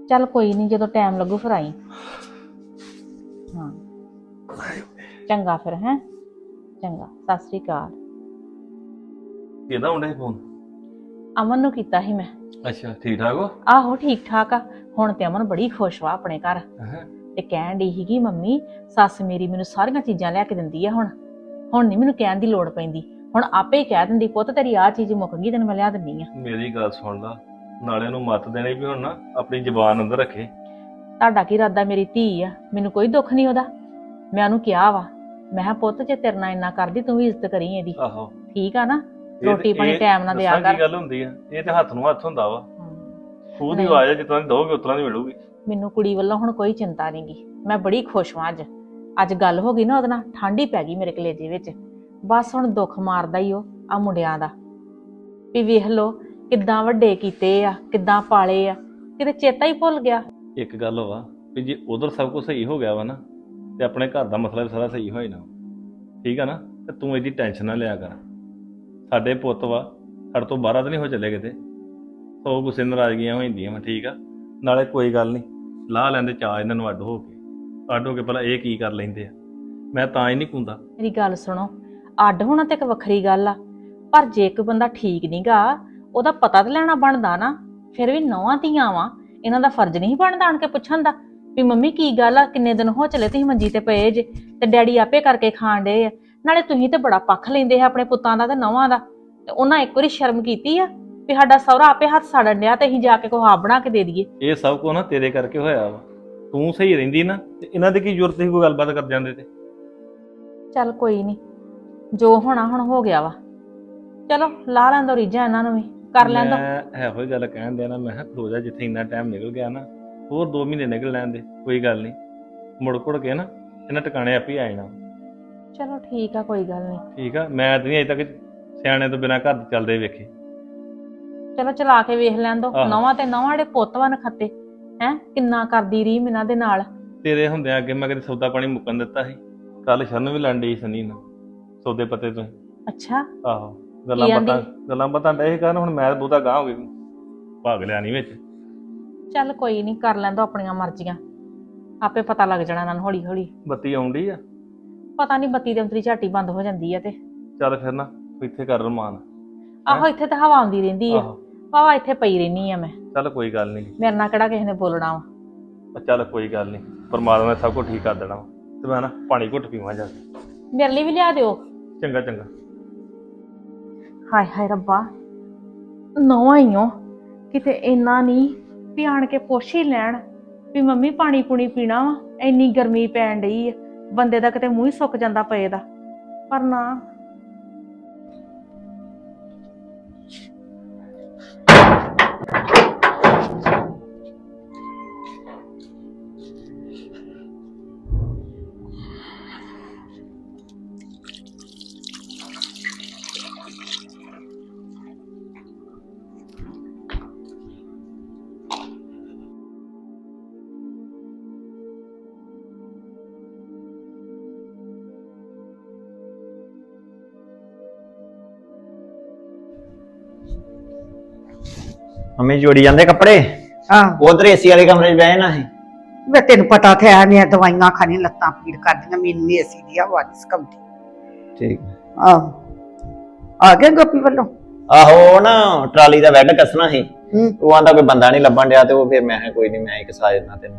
ਚੱਲ ਕੋਈ ਨਹੀਂ ਜਦੋਂ ਟਾਈਮ ਲੱਗੂ ਫਿਰ ਆਈ। ਹਾਂ। ਚੰਗਾ ਫਿਰ ਹੈ? ਚੰਗਾ ਸਤਿ ਸ੍ਰੀ ਅਕਾਲ। ਕਿਹਦਾ ਹੁੰਦਾ ਫੋਨ ਅਮਨ ਨੂੰ ਕੀਤਾ ਸੀ ਮੈਂ। ਅੱਛਾ ਠੀਕ ਠਾਕ ਹੋ? ਆਹੋ ਠੀਕ ਠਾਕ ਆ। ਹੁਣ ਤੇ ਅਮਨ ਬੜੀ ਖੁਸ਼ ਵਾ ਆਪਣੇ ਘਰ? ਤੇ ਕਹਿਣ ਦੀ ਸੀਗੀ ਮੰਮੀ ਸੱਸ ਮੇਰੀ ਮੈਨੂੰ ਸਾਰੀਆਂ ਚੀਜ਼ਾਂ ਲਿਆ ਕੇ ਦਿੰਦੀ ਆ ਹੁਣ। ਹੁਣ ਨਹੀਂ ਮੈਨੂੰ ਕਹਿਣ ਦੀ ਲੋੜ ਪੈਂਦੀ। ਹੁਣ ਆਪੇ ਹੀ ਕਹਿ ਦਿੰਦੀ ਪੁੱਤ ਤੇਰੀ ਆਹ ਚੀਜ਼ ਮੁੱਕ ਗਈ ਤੈਨੂੰ ਮੈਂ ਲਿਆ ਦਿੰਨੀ ਆ। ਮੇਰੀ ਗੱਲ ਸੁਣ ਲਾ। ਨਾਲੇ ਨੂੰ ਮੱਤ ਦੇਣੀ ਵੀ ਹੁਣ ਨਾ ਆਪਣੀ ਜ਼ੁਬਾਨ ਅੰਦਰ ਰੱਖੇ। ਤੁਹਾਡਾ ਕੀ ਇਰਾਦਾ ਮੇਰੀ ਧੀ ਆ? ਮੈਨੂੰ ਕੋਈ ਦੁੱਖ ਨਹੀਂ ਉਹਦਾ। ਮੈਂ ਉਹਨੂੰ ਕਿਹਾ ਵਾ ਮੈਂ ਕਿਹਾ ਪੁੱਤ ਜੇ ਤੇਰੇ ਨਾਲ ਇੰਨਾ ਕਰਦੀ ਤੂੰ ਵੀ ਇੱਜ਼ਤ ਕਰੀ ਇਹਦੀ। ਆਹੋ। ਠੀਕ ਆ ਨਾ? ਇਹ- ਰੋਟੀ ਪਾਣੀ ਇਹ ਟਾਈਮ ਨਾਲ ਦਿਆ ਦੱਸਾਂ ਕਰ। ਕੀ ਗੱਲ ਹੁੰਦੀ ਆ? ਇਹ ਤੇ ਹੱਥ ਨੂੰ ਹੱਥ ਹੁੰਦਾ ਵਾ। ਹਮ। ਖੂਹ ਦੀ ਨਹੀਂ। ਆਵਾਜ਼ ਆ ਜਿੱਦਾਂ ਦੀ ਦੋਗੇ ਉਤਰਾਂ ਦੀ ਮਿਲੂਗੀ। ਮੈਨੂੰ ਕੁੜੀ ਵੱਲੋਂ ਹੁਣ ਕੋਈ ਚਿੰਤਾ ਨਹੀਂਗੀ ਮੈਂ ਬੜੀ ਖੁਸ਼ ਹਾਂ ਅੱਜ। ਅੱਜ ਗੱਲ ਹੋ ਗਈ ਨਾ ਉਹਦੇ ਨਾਲ ਠੰਡੀ ਪੈ ਗਈ ਮੇਰੇ ਕਲੇਜੇ ਵਿੱਚ। ਬਸ ਹੁਣ ਦੁੱਖ ਮਾਰਦਾ ਹੀ ਉਹ ਆ ਮੁੰਡਿਆਂ ਦਾ। ਵੀ ਵੇਖ ਲੋ ਕਿੱਦਾਂ ਵੱਡੇ ਕੀਤੇ ਆ, ਕਿੱਦਾਂ ਪਾਲੇ ਆ, ਕਿਤੇ ਚੇਤਾ ਹੀ ਭੁੱਲ ਗਿਆ। ਇੱਕ ਗੱਲ ਵਾ, ਵੀ ਜੇ ਉਧਰ ਸਭ ਕੁਝ ਸਹੀ ਹੋ ਗਿਆ ਵਾ ਨਾ, ਤੇ ਆਪਣੇ ਘਰ ਦਾ ਮਸਲਾ ਵੀ ਸਾਰਾ ਸਹੀ ਹੋ ਜਾਣਾ ਠੀਕ ਆ ਨਾ? ਤੇ ਤੂੰ ਇਹਦੀ ਟੈਨਸ਼ਨ ਨਾ ਲਿਆ ਕਰ। ਸਾਡੇ ਪੁੱਤ ਵਾ, ਸਾਡੇ ਤੋਂ ਬਾਹਰ ਤਾਂ ਨਹੀਂ ਹੋ ਚੱਲੇ ਕਿਤੇ। ਸੋ ਗੁੱਸੇ ਨਾਰਾਜ਼ਗੀਆਂ ਹੋ ਜਾਂਦੀਆਂ ਵਾ, ਠੀਕ ਆ? ਨਾਲੇ ਕੋਈ ਗੱਲ ਨਹੀਂ, ਲਾ ਲੈਂਦੇ ਚਾਹ ਇਹਨਾਂ ਨੂੰ ਅੱਡ ਹੋ ਕੇ। ਅੱਡ ਹੋ ਕੇ ਪਹਿਲਾਂ ਇਹ ਕੀ ਕਰ ਲੈਂਦੇ ਆ? ਮੈਂ ਤਾਂ ਹੀ ਨਹੀਂ ਕੁੰਦਾ। ਮੇਰੀ ਗੱਲ ਸੁਣੋ ਅੱਡ ਹੋਣਾ ਤੇ ਇੱਕ ਵੱਖਰੀ ਗੱਲ ਆ। ਪਰ ਜੇ ਇੱਕ ਬੰਦਾ ਠੀਕ ਨਹੀਂਗਾ ਉਹਦਾ ਪਤਾ ਤਾਂ ਲੈਣਾ ਬਣਦਾ ਨਾ ਫਿਰ ਵੀ ਨੌਵਾਂ ਧੀਆਂ ਵਾ ਇਹਨਾਂ ਦਾ ਫਰਜ਼ ਨਹੀਂ ਬਣਦਾ ਆਣ ਕੇ ਪੁੱਛਣ ਦਾ ਵੀ ਮੰਮੀ ਕੀ ਗੱਲ ਆ ਕਿੰਨੇ ਦਿਨ ਹੋ ਚਲੇ ਤੁਸੀਂ ਮੰਜੀ ਤੇ ਪਏ ਜੇ ਤੇ ਡੈਡੀ ਆਪੇ ਕਰਕੇ ਖਾਣ ਡੇ ਆ। ਨਾਲੇ ਤੁਸੀਂ ਤੇ ਬੜਾ ਪੱਖ ਲੈਂਦੇ ਆ ਆਪਣੇ ਪੁੱਤਾਂ ਦਾ ਤੇ ਨੌਵਾਂ ਦਾ ਤੇ ਉਹਨਾਂ ਇੱਕ ਵਾਰੀ ਸ਼ਰਮ ਕੀਤੀ ਆ ਵੀ ਸਾਡਾ ਸਹੁਰਾ ਆਪੇ ਹੱਥ ਸਾੜਨ ਡਿਆ ਤੇ ਅਸੀਂ ਜਾ ਕੇ ਕੋਈ ਆਪ ਬਣਾ ਕੇ ਦੇ ਦਈਏ। ਇਹ ਸਭ ਕੁਝ ਨਾ ਤੇਰੇ ਕਰਕੇ ਹੋਇਆ ਵਾ। ਤੂੰ ਸਹੀ ਰਹਿੰਦੀ ਨਾ ਤੇ ਇਹਨਾਂ ਦੀ ਕੀ ਜ਼ਰੂਰਤ ਸੀ ਕੋਈ ਗੱਲਬਾਤ ਕਰ ਜਾਂਦੇ ਤੇ? ਚੱਲ ਕੋਈ ਨਹੀਂ ਜੋ ਹੋਣਾ ਹੁਣ ਹੋ ਗਿਆ ਵਾ। ਚਲੋ ਲਾ ਲੈਣ ਦੋ ਰੀਝਾਂ ਇਹਨਾਂ ਨੂੰ ਵੀ ਕਰ ਲੈਣ ਦੋ ਮੈਂ ਇਹੋ ਹੀ ਗੱਲ ਕਹਿਣ ਦਿਆ ਨਾ ਮੈਂ ਕਿਹਾ ਖਲੋ ਜਾ ਜਿੱਥੇ ਇੰਨਾ ਟਾਈਮ ਨਿਕਲ ਗਿਆ ਨਾ ਹੋਰ 2 ਮਹੀਨੇ ਨਿਕਲ ਲੈਣ ਦੇ ਕੋਈ ਗੱਲ ਨਹੀਂ ਮੁੜ ਕੁੜ ਕੇ ਨਾ ਇਹਨਾਂ ਟਿਕਾਣੇ ਆਪੇ ਆ ਜਾਣਾ। ਚਲੋ ਠੀਕ ਆ ਕੋਈ ਗੱਲ ਨਹੀਂ ਠੀਕ ਆ ਮੈਂ ਤਾਂ ਨਹੀਂ ਅਜੇ ਤੱਕ ਸਿਆਣੇ ਤੋਂ ਬਿਨਾ ਘਰ ਚੱਲਦੇ ਵੇਖੇ। ਚਲੋ ਚਲਾ ਕੇ ਵੇਖ ਲੈਣ ਦੋ ਆਹੋ। ਨਵਾਂ ਤੇ ਨਵਾਂ ਜਿਹੜੇ ਪੁੱਤ ਵਨ ਖੱਤੇ ਹੈ? ਕਿੰਨਾ ਕਰਦੀ ਰਹੀ ਇਹਨਾਂ ਦੇ ਨਾਲ? ਤੇਰੇ ਹੁੰਦਿਆਂ ਅੱਗੇ ਮੈਂ ਕਦੇ ਸੌਦਾ ਪਾਣੀ ਮੁੱਕਣ ਦਿੱਤਾ ਸੀ। ਕੱਲ ਸ਼ਰਨ ਵੀ ਲੰਡੀ ਸੰਨੀ ਨਾਲ ਸੌਦੇ ਪੱਤੇ ਤੋਂ। ਅੱਛਾ। ਆਹੋ ਗੱਲਾਂ ਕੀ? ਬਾਤਾਂ ਗੱਲਾਂ ਬਾਤਾਂ ਡੇ ਕਰਨ ਹੁਣ ਮੈਂ ਬਹੁਤਾ ਗਾਹ ਹੋ ਗਈ। ਭਾਗ ਲਿਆ ਨਹੀਂ ਵਿੱਚ। ਚੱਲ ਕੋਈ ਨਹੀਂ ਕਰ ਲੈਂਦੋ ਆਪਣੀਆਂ ਮਰਜ਼ੀਆਂ। ਆਪੇ ਪਤਾ ਲੱਗ ਜਾਣਾ ਇਹਨਾਂ ਨੂੰ ਹੌਲੀ ਹੌਲੀ ਬੱਤੀ ਆਉਂਦੀ ਆ? ਪਤਾ ਨਹੀਂ ਬੱਤੀ ਦੇ ਅੰਤਰੀ ਝਾਟੀ ਬੰਦ ਹੋ ਜਾਂਦੀ ਆ ਤੇ। ਚੱਲ ਫਿਰ ਨਾ ਇੱਥੇ ਕਰ ਰਮਾਨ। ਆਹੋ ਇੱਥੇ ਤਾਂ ਹਵਾ ਆਉਂਦੀ ਰਹਿੰਦੀ ਆ। ਆਹੋ। ਵਾਵਾ ਇੱਥੇ ਪਈ ਰਹਿਨੀ ਆ ਮੈਂ। ਚੱਲ ਕੋਈ ਗੱਲ ਨਹੀਂ ਮੇਰੇ ਨਾਲ ਕਿਹੜਾ ਕਿਸੇ ਨੇ ਬੋਲਣਾ ਵਾ। ਚੱਲ ਕੋਈ ਗੱਲ ਨਹੀਂ ਪਰਮਾਤਮਾ ਨੇ ਸਭ ਕੁਝ ਠੀਕ ਕਰ ਦੇਣਾ ਵਾ। ਤੇ ਮੈਂ ਨਾ ਪਾਣੀ ਘੁੱਟ ਪੀਵਾਂ ਜਾ ਕੇ। ਮੇਰੇ ਲਈ ਵੀ ਲਿਆ ਦਿਓ। ਚੰਗਾ ਚੰਗਾ। ਹਾਏ ਹਾਏ ਰੱਬਾ ਨਵਾਈਓ ਕਿਤੇ ਇੰਨਾ ਨਹੀਂ ਵੀ ਆਣ ਕੇ ਪੁੱਛ ਹੀ ਲੈਣ ਵੀ ਮੰਮੀ ਪਾਣੀ ਪੂਣੀ ਪੀਣਾ ਵਾ ਇੰਨੀ ਗਰਮੀ ਪੈਣ ਡਈ ਆ। ਬੰਦੇ ਦਾ ਕਿਤੇ ਮੂੰਹ ਹੀ ਸੁੱਕ ਜਾਂਦਾ ਪਏ ਦਾ। ਪਰ ਨਾ ਮੰਮੀ ਜੋੜੀ ਜਾਂਦੇ ਕੱਪੜੇ? ਹਾਂ। ਉਧਰ ਏਸੀ ਵਾਲੇ ਕਮਰੇ 'ਚ ਬਹਿ ਨਾ ਸੀ। ਵੇ ਤੈਨੂੰ ਪਤਾ ਤੇ ਹੈ ਮੈਂ ਦਵਾਈਆਂ ਖਾਣੀ ਲੱਤਾਂ ਪੀੜ ਕਰਦੀਆਂ ਮੈਨੂੰ ਵੀ ਅਸੀਂ ਦੀ ਨਹੀਂ ਸਕਮਦੀ ਠੀਕ। ਆਹ। ਆ ਗਿਆ ਗੋਪੀ ਵੱਲੋਂ? ਆਹੋ ਉਹ ਨਾ ਟਰਾਲੀ ਦਾ ਬੈੱਡ ਕੱਸਣਾ ਸੀ। ਹੂੰ। ਉਹ ਆਂਦਾ ਕੋਈ ਬੰਦਾ ਨਹੀਂ ਲੱਭਣ ਡਿਆ ਤੇ ਉਹ ਫਿਰ ਮੈਂ ਕਿਹਾ ਕੋਈ ਨਹੀਂ ਮੈਂ ਇੱਕ ਸਾਜ ਨਾਲ ਤੈਨੂੰ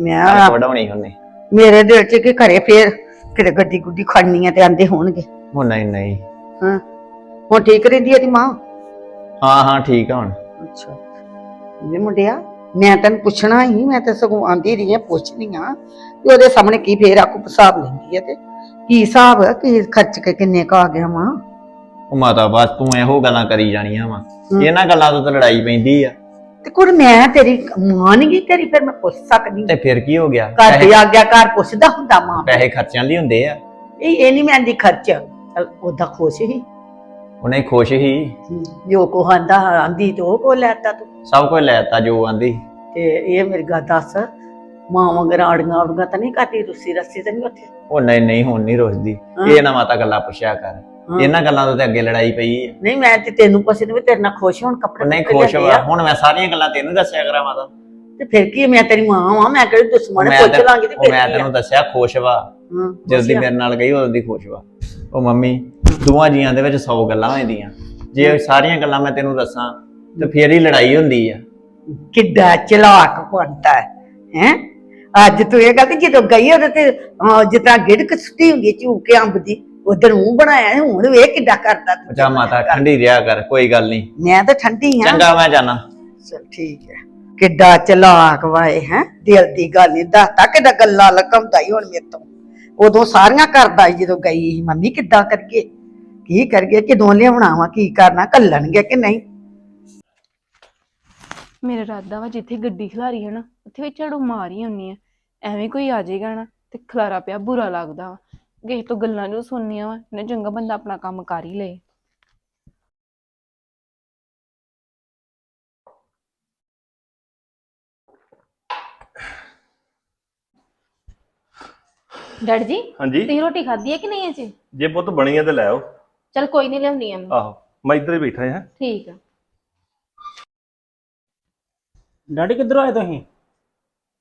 ਮੈਂ ਨਾਲ ਵਡਾਉਣੀ ਹੁੰਦੀ। ਮੇਰੇ ਦਿਲ 'ਚ ਕਿ ਘਰੇ ਫੇਰ? ਕਿਤੇ ਗੱਡੀ ਗੁੱਡੀ ਖੜਨੀ ਆ ਤੇ ਆਂਦੇ ਹੋਣਗੇ। ਉਹ ਨਹੀਂ ਨਹੀਂ। ਹਾਂ। ਹੁਣ ਠੀਕ ਰਹਿੰਦੀ ਆ ਦੀ ਮਾਂ? ਹਾਂ ਹਾਂ ਠੀਕ ਆ ਹੁਣ। ਅੱਛਾ ਇਹ ਮੁੰਡਿਆ ਮੈਂ ਤੈਨੂੰ ਪੁੱਛਣਾ ਹੀ ਮੈਂ ਤਾਂ ਸਗੋਂ ਆਂਦੀ ਰਹੀ ਆ ਪੁੱਛਣੀ ਆ ਕਿ ਉਹਦੇ ਸਾਹਮਣੇ ਕੀ ਫੇਰ ਆਕੂ ਹਿਸਾਬ ਲੈਂਦੀ ਆ ਤੇ ਕੀ ਹਿਸਾਬ ਆ ਕੀ ਖਰਚ ਕੇ ਕਿੰਨੇ ਕ ਗਿਆ ਮਾਂ ਉਹ ਮਾਤਾ ਬਸ ਤੂੰ ਇਹੋ ਗੱਲਾਂ ਕਰੀ ਜਾਣੀਆਂ ਵਾ। ਇਹਨਾਂ ਗੱਲਾਂ ਤੋਂ ਤਾਂ ਲੜਾਈ ਪੈਂਦੀ ਆ। ਤੇ ਕੁੜ ਮੈਂ ਤੇਰੀ ਮਾਂ ਨਹੀਂ ਤੇਰੀ ਫਿਰ ਮੈਂ ਪੁੱਛ ਸਕਦੀ ਤੇ ਫਿਰ ਕੀ ਹੋ ਗਿਆ? ਘਰ ਪੈਸੇ- ਦੀ ਆਗਿਆ ਘਰ ਪੁੱਛਦਾ ਹੁੰਦਾ ਮਾਂ। ਪੈਸੇ ਖਰਚਿਆਂ ਲਈ ਹੁੰਦੇ ਆ। ਇਹ ਇਹ ਨਹੀਂ ਮੈਂ ਆਂਦੀ ਖਰਚ। ਉਹਦਾ ਖੁਸ਼ ਹੀ। ਉਹਨੇ ਖੁਸ਼ ਹੀ। ਜੋ ਕੋ ਆਂਦਾ ਆਂਦੀ ਤੇ ਉਹ ਕੋ ਲੈਤਾ ਤੂੰ। ਸਭ ਕੁਝ ਲੈਤਾ ਜੋ ਆਂਦੀ। ਤੇ ਇਹ ਮੇਰੀ ਗੱਲ ਦੱਸ ਮਾਂ ਵਾਂਗਰ ਆੜੀਆਂ ਆੜੀਆਂ ਤਾਂ ਨਹੀਂ ਕਰਦੀ ਰੁੱਸੀ ਰੱਸੀ ਤਾਂ ਨਹੀਂ ਉੱਥੇ? ਉਹ ਨਹੀਂ ਨਹੀਂ ਹੁਣ ਨਹੀਂ ਰੋਸਦੀ। ਇਹ ਨਾ ਮਾਤਾ ਗੱਲਾਂ ਪੁੱਛਿਆ ਕਰ। ਇਹਨਾਂ ਗੱਲਾਂ ਤੋਂ ਤੇ ਅੱਗੇ ਲੜਾਈ ਪਈ ਆ। ਨਹੀਂ ਮੈਂ ਤੇ ਤੈਨੂੰ ਪੁੱਛਦੀ ਵੀ ਤੇਰੇ ਨਾਲ ਖੁਸ਼ ਹੋਣ ਕੱਪੜੇ ਨਹੀਂ ਖੁਸ਼ ਲਿਆਂਦੇ ਵਾ। ਆ। ਹੁਣ ਮੈਂ ਸਾਰੀਆਂ ਗੱਲਾਂ ਤੈਨੂੰ ਦੱਸਿਆ ਕਰਾਂ ਮਾਤਾ। ਤੇ ਫਿਰ ਕੀ ਮੈਂ ਤੇਰੀ ਮਾਂ ਵਾਂ ਮੈਂ ਕਿਹੜੀ ਦੁਸ਼ਮਣ ਪੁੱਛ ਲਾਂਗੀ ਤੇ ਫਿਰ ਮੈਂ ਆ? ਤੈਨੂੰ ਦੱਸਿਆ ਖੁਸ਼ ਵਾ। ਜਦੋਂ ਦੀ। ਮੇਰੇ ਨਾਲ ਗਈ ਉਦੋਂ ਦੀ ਖੁਸ਼ ਵਾ। ਉਹ ਮੰਮੀ ਦੋਵਾਂ ਜੀਆਂ ਦੇ ਵਿੱਚ 100 ਗੱਲਾਂ ਹੁੰਦੀਆਂ ਜੇ ਸਾਰੀਆਂ ਗੱਲਾਂ ਮੈਂ ਤੈਨੂੰ ਦੱਸਾਂ ਤੇ ਫੇਰ ਹੀ ਲੜਾਈ ਹੁੰਦੀ ਆ। ਕਿੱਡਾ ਚਲਾਕ ਬਣਦਾ ਹੈ ਹੈਂ? ਅੱਜ ਤੂੰ ਇਹ ਗੱਲ ਜਦੋਂ ਗਈ ਉਹਦੇ ਤੇ ਤਰ੍ਹਾਂ ਗਿੜਕ ਸੁੱਟੀ ਹੁੰਦੀ ਝੂਕ ਕੇ ਅੰਬ ਦੀ ਉਧਰ ਮੂੰਹ ਬਣਾਇਆ ਹੁਣ ਵੇਖ ਕਿੱਡਾ ਕਰਦਾ ਤੂੰ। ਜਾ ਮਾਤਾ ਠੰਡੀ ਰਿਹਾ ਕਰ ਕੋਈ ਗੱਲ ਨਹੀਂ। ਮੈਂ ਤਾਂ ਠੰਡੀ ਹਾਂ। ਚੰਗਾ ਮੈਂ ਜਾਣਾ ਚਲ ਠੀਕ ਹੈ। ਕਿੱਡਾ ਚਲਾਕ ਵਾਏ ਹੈ? ਦਿਲ ਦੀ ਗੱਲ ਨਹੀਂ ਦੱਸਦਾ ਕਿੱਡਾ ਗੱਲਾਂ ਲਕਮਦਾ ਹੀ ਹੁਣ ਮੇਰੇ ਤੋਂ। ਉਦੋਂ ਸਾਰੀਆਂ ਕਰਦਾ ਜਦੋਂ ਗਈ ਸੀ, ਮੰਮੀ ਕਿੱਦਾਂ ਕਰੀਏ? ਕੀ ਕਰੀਏ? ਕਿਦੋਂ ਲਿਆਉਣਾ ਵਾ ਕੀ ਕਰਨਾ? ਕੱਲਣਗੇ ਕਿ ਨਹੀਂ? ਮੇਰਾ ਇਰਾਦਾ ਵਾ, ਜਿੱਥੇ ਗੱਡੀ ਖਿਲਾਰੀ ਹੈ ਨਾ, ਉੱਥੇ ਵੀ ਝਾੜੂ ਮਾਰ ਹੀ ਹੁੰਨੀ ਆ। ਐਵੇਂ ਕੋਈ ਆ ਜਾਏਗਾ ਨਾ, ਤੇ ਖਲਾਰਾ ਪਿਆ ਬੁਰਾ ਲੱਗਦਾ ਵਾ। ਕਿਸੇ ਤੋਂ ਗੱਲਾਂ ਜੋ ਸੁਣਨੀਆਂ ਵਾ ਨੇ ਚੰਗਾ ਬੰਦਾ ਆਪਣਾ ਕੰਮ ਕਰ ਹੀ ਲਏ। ਡੈਡ ਜੀ ਹਾਂਜੀ। ਤੁਸੀਂ ਰੋਟੀ ਖਾਧੀ ਹੈ ਕਿ ਨਹੀਂ ਅਜੇ ਜੇ ਪੁੱਤ ਬਣੀ ਆ ਤੇ ਲੈ ਆਓ। ਚਲ ਕੋਈ ਨਹੀਂ ਲਿਆਉਣੀ ਆ ਮੈਂ। ਆਹੋ ਮੈਂ ਇੱਧਰ ਹੀ ਬੈਠਾ ਹਾਂ। ਠੀਕ ਆ। ਡੈਡੀ ਕਿੱਧਰੋਂ ਆਏ ਤੁਸੀਂ?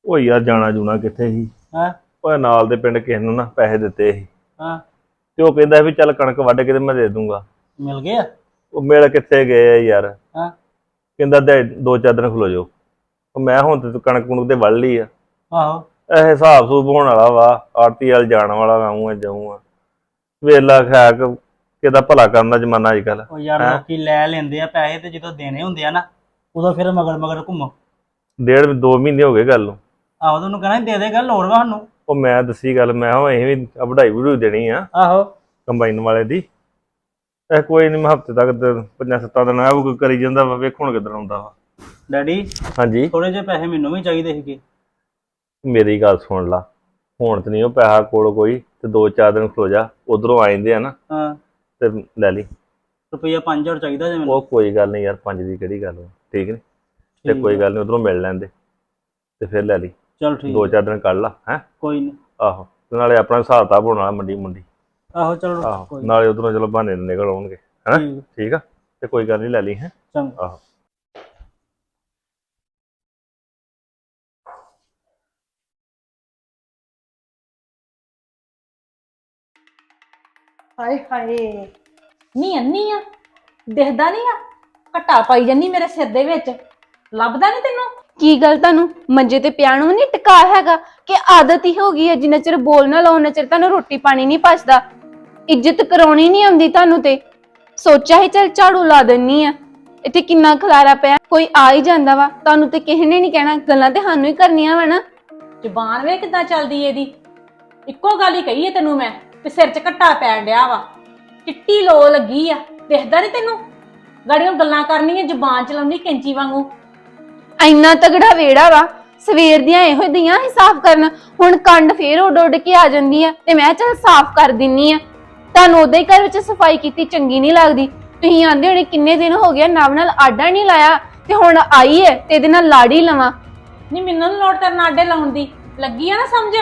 ਉਹ ਯਾਰ ਜਾਣਾ ਜੂਣਾ ਕਿੱਥੇ ਸੀ? ਹਾਂ? ਉਹ ਨਾਲ ਦੇ ਪਿੰਡ ਕਿਸੇ ਨੂੰ ਨਾ ਪੈਸੇ ਦਿੱਤੇ ਸੀ। ਹਾਂ। ਤੇ ਉਹ ਕਹਿੰਦਾ ਵੀ ਚੱਲ ਕਣਕ ਵੱਢ ਕੇ ਤੇ ਮੈਂ ਦੇ ਦੂੰਗਾ। ਮਿਲ ਗਏ ਆ? ਉਹ ਮਿਲ ਕਿੱਥੇ ਗਏ ਆ ਯਾਰ। ਹਾਂ। ਕਹਿੰਦਾ ਦੇ ਦੋ ਚਾਰ ਦਿਨ ਖਲੋ ਜਾਓ। ਉਹ ਮੈਂ ਹੁਣ ਤੇ ਕਣਕ ਕੁਣਕ ਤੇ ਵੱਢ ਲਈ ਆ। ਆਹੋ। ਇਹ ਹਿਸਾਬ ਸੂਬ ਹੋਣ ਵਾਲਾ ਵਾ ਆਰਤੀ ਵਾਲ ਜਾਣ ਵਾਲਾ ਆਉਂਗਾ ਜਾਊਂਗਾ ਵੇਲਾ ਖਾ ਕੇ ਕਿਦਾ ਭਲਾ ਕਰਨ ਦਾ ਜ਼ਮਾਨਾ ਅੱਜ ਕੱਲ ਉਹ ਯਾਰ? ਲੋਕੀ ਲੈ ਲੈਂਦੇ ਆ ਪੈਸੇ ਤੇ ਜਦੋਂ ਦੇਣੇ ਹੁੰਦੇ ਆ ਨਾ ਉਦੋਂ ਫਿਰ ਮਗਰ ਮਗਰ ਘੁੰਮੋ। ਡੇਢ ਦੋ ਮਹੀਨੇ ਹੋ ਗਏ ਗੱਲ ਨੂੰ। ਆਹੋ ਤੁਹਾਨੂੰ ਕਹਿਣਾ ਦੇ ਦੇਗਾ ਲੋੜ ਵਾ ਸਾਨੂੰ। ਉਹ ਮੈਂ ਦੱਸੀ ਗੱਲ ਮੈਂ ਹਾਂ ਅਸੀਂ ਵੀ ਵਢਾਈ ਵਢੂਈ ਦੇਣੀ ਆ। ਆਹੋ। ਕੰਬਾਈਨ ਵਾਲੇ ਦੀ। ਇਹ ਕੋਈ ਨਹੀਂ ਮੈਂ ਹਫ਼ਤੇ ਤੱਕ ਪੰਜਾਂ ਸੱਤਾਂ ਦਿਨ ਆ ਉਹ ਕਰੀ ਜਾਂਦਾ ਵਾ ਵੇਖ ਹੁਣ ਕਿੱਧਰ ਆਉਂਦਾ ਵਾ। ਡੈਡੀ ਹਾਂਜੀ। ਥੋੜੇ ਜਿਹੇ ਪੈਸੇ ਮੈਨੂੰ ਵੀ ਚਾਹੀਦੇ ਸੀਗੇ। ਮੇਰੀ ਗੱਲ ਸੁਣ ਲਾ। ਹੁਣ ਤੇ ਨਹੀਂ ਉਹ ਪੈਸਾ ਕੋਲ ਕੋਈ ਤੇ ਦੋ ਚਾਰ ਦਿਨ ਖਲੋ ਜਾ ਉਧਰੋਂ ਆ ਜਾਂਦੇ ਆ ਨਾ। ਹਾਂ। ਤੇ ਲੈ ਲਈ। ਰੁਪਈਆ 5000 ਚਾਹੀਦਾ ਜੇ ਮੈਨੂੰ। ਉਹ ਕੋਈ ਗੱਲ ਨਹੀਂ ਯਾਰ ਪੰਜ ਦੀ ਕਿਹੜੀ ਗੱਲ ਵਾ ਠੀਕ ਨੇ? ਤੇ ਕੋਈ। ਗੱਲ ਨਹੀਂ ਉਧਰੋਂ ਮਿਲ ਲੈਂਦੇ। ਤੇ ਫਿਰ ਲੈ ਲਈ। ਚਲ ਠੀਕ ਦੋ ਚਾਰ ਦਿਨ ਕੱਢ ਲਾ ਹੈ? ਕੋਈ ਨਹੀਂ ਆਹੋ। ਤੇ ਨਾਲੇ ਆਪਣਾ ਹਿਸਾਬ ਕਿਤਾਬ ਵਾਲਾ ਮੰਡੀ ਮੁੰਡੀ। ਆਹੋ ਚਲੋ ਆਹੋ। ਕੋਈ ਨਾਲੇ ਉਧਰੋਂ ਚਲੋ ਬਹਾਨੇ ਨਾਲ ਨਿਕਲ ਆਉਣਗੇ ਹੈਂ? ਠੀਕ ਠੀਕ ਆ? ਤੇ ਕੋਈ ਗੱਲ ਨਹੀਂ ਲੈ ਲਈ ਹੈ? ਚੰਗਾ। ਆਹੋ। ਹਾਏ ਹਾਏ। ਨੀ ਅੰਨੀ ਆ ਦਿਖਦਾ ਨਹੀਂ ਆ ਘਟਾ ਪਾਈ ਜੰਨੀ ਮੇਰੇ ਸਿਰ ਦੇ ਵਿੱਚ। ਲੱਭਦਾ ਨਹੀਂ ਤੈਨੂੰ? ਕੀ ਗੱਲ ਤੁਹਾਨੂੰ? ਮੰਜੇ ਤੇ ਪਿਆਣ ਨੂੰ ਨਹੀਂ ਟਿਕਾ ਹੈਗਾ ਕਿ ਆਦਤ ਹੀ ਹੋ ਗਈ ਹੈ ਜਿੰਨਾ ਚਿਰ ਬੋਲ ਨਾ ਲਾਉ ਉਹਨਾਂ ਚਿਰ ਤੁਹਾਨੂੰ ਰੋਟੀ ਪਾਣੀ ਨਹੀਂ ਪਚਦਾ। ਇੱਜ਼ਤ ਕਰਾਉਣੀ ਨਹੀਂ ਆਉਂਦੀ ਤੁਹਾਨੂੰ ਤੇ। ਸੋਚਿਆ ਹੀ ਚਲ ਝਾੜੂ ਲਾ ਦਿੰਨੀ ਆ। ਇੱਥੇ ਕਿੰਨਾ ਖਲਾਰਾ ਪਿਆ ਕੋਈ ਆ ਹੀ ਜਾਂਦਾ ਵਾ। ਤੁਹਾਨੂੰ ਤੇ ਕਿਸੇ ਨੇ ਨਹੀਂ ਕਹਿਣਾ ਗੱਲਾਂ ਤੇ ਸਾਨੂੰ ਹੀ ਕਰਨੀਆਂ ਵਾ ਨਾ। ਜ਼ੁਬਾਨ ਵੇ ਕਿੱਦਾਂ ਚੱਲਦੀ ਇਹਦੀ। ਇੱਕੋ ਗੱਲ ਹੀ ਕਹੀ ਹੈ ਤੈਨੂੰ ਮੈਂ। ਤੇ ਸਿਰ 'ਚ ਘੱਟਾ ਪੈਣ ਡਿਆ ਵਾ। ਚਿੱਟੀ ਲੋ ਲੱਗੀ ਆ। ਦਿਖਦਾ ਨਹੀਂ ਤੈਨੂੰ? ਗਾੜੀਆਂ ਗੱਲਾਂ ਕਰਨੀਆਂ ਜ਼ੁਬਾਨ ਚਲਾਉਣੀ ਕੈਂਚੀ ਵਾਂਗੂ। ਇੰਨਾ ਤਗੜਾ ਵੇੜਾ ਵਾ। ਸਵੇਰ ਦੀਆਂ ਇਹੋ ਦੀਆਂ ਹੀ ਸਾਫ਼ ਕਰਨ। ਹੁਣ ਕੰਡ ਫੇਰ ਉੱਡ ਉੱਡ ਕੇ ਆ ਜਾਂਦੀ ਆ ਤੇ ਮੈਂ ਚੱਲ ਸਾਫ਼ ਕਰ ਦਿੰਨੀ ਆ। ਤੁਹਾਨੂੰ ਉਹਦੇ ਹੀ ਘਰ ਵਿੱਚ ਸਫ਼ਾਈ ਕੀਤੀ ਚੰਗੀ ਨਹੀਂ ਲੱਗਦੀ। ਤੁਸੀਂ ਆਂਦੇ ਹੋਣੇ ਕਿੰਨੇ ਦਿਨ ਹੋ ਗਏ ਨਵ ਨਾਲ ਆਡਾ ਨਹੀਂ ਲਾਇਆ ਤੇ ਹੁਣ ਆਈ ਹੈ ਤੇ ਇਹਦੇ ਨਾਲ ਲਾੜੀ ਲਵਾਂ। ਨਹੀਂ ਮੈਨੂੰ ਨੀ ਲੋੜ ਤੇਰੇ ਨਾਲ ਆਡੇ ਲਾਉਣ ਦੀ। ਲੱਗੀ ਆ ਨਾ ਸਮਝ?